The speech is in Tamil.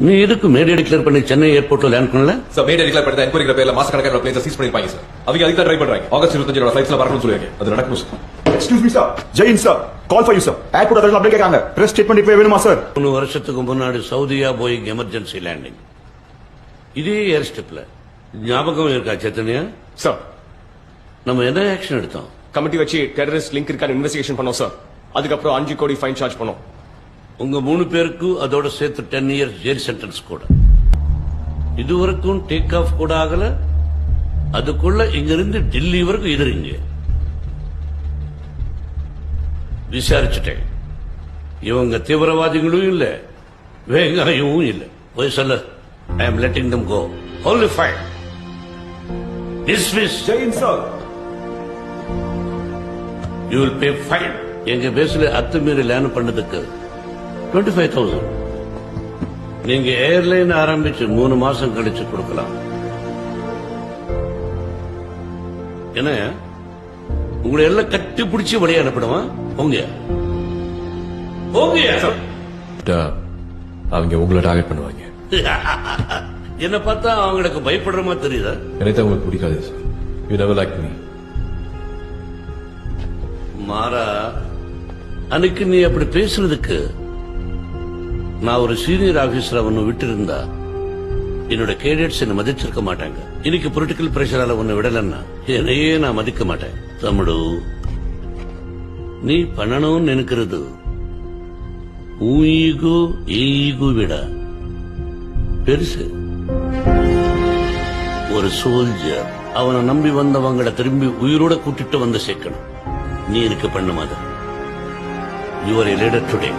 நீ எதுக்கு மேடை டிக்ளேர் பண்ணி சென்னை ஏர்போர்ட்ல லேண்ட் பண்ணல? சார் மேடை டிக்ளேர் பண்ணி என்கொயரிங்கிற பேர்ல மாசக்கணக்கான பிளேஸ் சீஸ் பண்ணிருப்பாங்க சார் அவங்க அதுக்கு ட்ரை பண்றாங்க. ஆகஸ்ட் இருபத்தஞ்சோட ஃபிளைட்ஸ்ல வரணும்னு சொல்லுவாங்க அது நடக்கும் sir excuse me sir Jain sir call for you sir airport அதில் அப்படியே கேட்காங்க பிரஸ் ஸ்டேட்மெண்ட் இப்போ வேணுமா சார் மூணு வருஷத்துக்கு முன்னாடி சவுதியா போயிங் எமர்ஜென்சி லேண்டிங் இதே ஏர் ஸ்டெப்ல ஞாபகம் இருக்கா சேத்தனியா சார் நம்ம என்ன ஆக்ஷன் எடுத்தோம்? கமிட்டி வச்சு டெரரிஸ்ட் லிங்க் இருக்கான்னு இன்வெஸ்டிகேஷன் பண்ணோம் சார் அதுக்கப்புறம் அஞ்சு கோடி ஃபைன் சார்ஜ் பண்ணோம். உங்க மூணு பேருக்கு அதோட சேர்த்து டென் இயர்ஸ் ஜெயில் சென்டென்ஸ் கூட. இதுவரைக்கும் டேக் ஆஃப் கூட ஆகல. அதுக்குள்ள இங்க இருந்து டெல்லி வரைக்கும் எதிரிங்க. விசாரிச்சுட்டேன். இவங்க தீவிரவாதிகளும் இல்ல வேங்காயமும் இல்ல. போய் சொல்ல I am letting them go only fine Jain sir you will pay fine எங்க பேஸ்ல அத்துமீறி லேர்ன் பண்ணதுக்கு டுவெண்ட்டி ஃபைவ் தௌசண்ட் நீங்க ஏர்லைன் ஆரம்பிச்சு மூணு மாசம் கழிச்சு கொடுக்கலாம். என்ன? உங்களை எல்லாம் கட்டி பிடிச்சி வழியா அனுப்பிடுவான் போங்க போங்க அவங்க உங்களை டார்கெட் பண்ணுவாங்க. என்ன பார்த்தா அவங்களுக்கு பயப்படுற மாதிரி தெரியுதா? எனக்கு உங்களுக்கு பிடிக்காது sir you never like me மாறா அன்னைக்கு நீ அப்படி பேசுனதுக்கு நான் ஒரு சீனியர் ஆபீசர் ஒன்னு விட்டு இருந்தா என்னோட கேடட்ஸ் என்ன மதிச்சிருக்க மாட்டாங்க. இன்னைக்கு பொலிட்டிக்கல் பிரஷரால உன்னை விடலன்னா என்னையே நான் மதிக்க மாட்டேன். தமிழு நீ பண்ணணும்னு நினைக்கிறது உன் ஈகோ விட பெருசு. ஒரு சோல்ஜர் அவனை நம்பி வந்தவங்கள திரும்பி உயிரோட கூட்டிட்டு வந்து சேர்க்கணும். நீ எனக்கு பண்ண மாதிரி. Your leader today